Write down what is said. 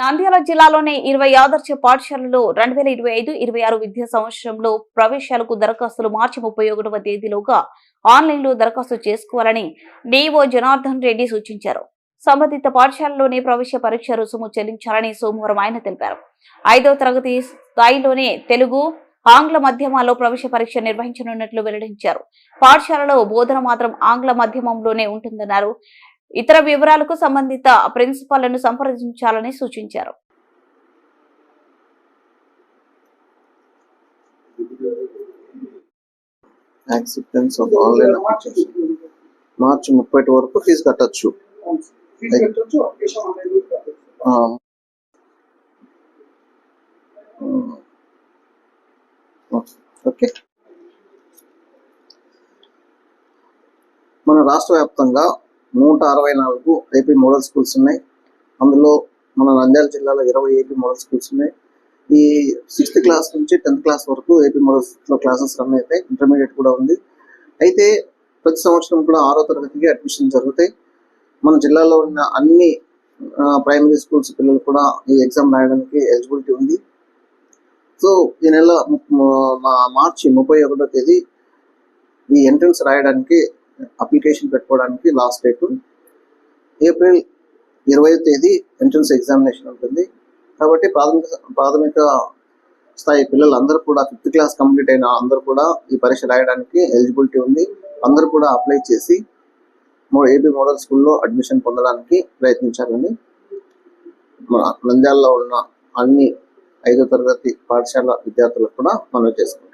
నంద్యాల జిల్లాలోని ఇరవై ఆదర్శ పాఠశాలలో రెండు వేల ఇరవై ఐదు ఇరవై ఆరు విద్యా సంవత్సరంలో ప్రవేశాలకు దరఖాస్తులు మార్చి ముప్పై ఒకటవ తేదీలోగా ఆన్లైన్లో దరఖాస్తు చేసుకోవాలని డిఓ జనార్దన్ రెడ్డి సూచించారు. సంబంధిత పాఠశాలలోనే ప్రవేశ పరీక్ష రుసుము చెల్లించాలని సోమవారం ఆయన తెలిపారు. ఐదవ తరగతి స్థాయిలోనే తెలుగు ఆంగ్ల మాధ్యమాల్లో ప్రవేశ పరీక్ష నిర్వహించనున్నట్లు వెల్లడించారు. పాఠశాలలో బోధన మాత్రం ఆంగ్ల మాధ్యమంలోనే ఉంటుందన్నారు. ఇతర వివరాలకు సంబంధిత ప్రిన్సిపాల్ను సంప్రదించాలని సూచించారు. యాక్సెప్టెన్స్ ఆఫ్ ఆన్లైన్ అప్లికేషన్ మార్చి ముప్పై వరకు ఫీజు కట్టచ్చు. ఓకే మన రాష్ట్ర వ్యాప్తంగా నూట అరవై నాలుగు ఏపీ మోడల్ స్కూల్స్ ఉన్నాయి. అందులో మన నంద్యాల జిల్లాలో ఇరవై ఏపీ మోడల్ స్కూల్స్ ఉన్నాయి. ఈ సిక్స్త్ క్లాస్ నుంచి టెన్త్ క్లాస్ వరకు ఏపీ మోడల్స్లో క్లాసెస్ రన్ అవుతాయి ఇంటర్మీడియట్ కూడా ఉంది. అయితే ప్రతి సంవత్సరం కూడా ఆరో తరగతికి అడ్మిషన్ జరుగుతాయి. మన జిల్లాలో ఉన్న అన్ని ప్రైమరీ స్కూల్స్ పిల్లలు కూడా ఈ ఎగ్జామ్ రాయడానికి ఎలిజిబిలిటీ ఉంది. సో ఈ నెల మా- మార్చి ముప్పై ఒకటో తేదీ ఈ ఎంట్రన్స్ రాయడానికి అప్లికేషన్ పెట్టుకోవడానికి లాస్ట్ డేట్ ఏప్రిల్ ఇరవై తేదీ ఎంట్రన్స్ ఎగ్జామినేషన్ ఉంటుంది. కాబట్టి ప్రాథమిక ప్రాథమిక స్థాయి పిల్లలు అందరూ కూడా ఫిఫ్త్ క్లాస్ కంప్లీట్ అయిన అందరూ కూడా ఈ పరీక్ష రాయడానికి ఎలిజిబిలిటీ ఉంది. అందరూ కూడా అప్లై చేసి మో ఏపీ మోడల్ స్కూల్లో అడ్మిషన్ పొందడానికి ప్రయత్నించాలని మన నంద్యాలలో ఉన్న అన్ని ఐదో తరగతి పాఠశాల విద్యార్థులకు కూడా మనం చేసుకుంటాం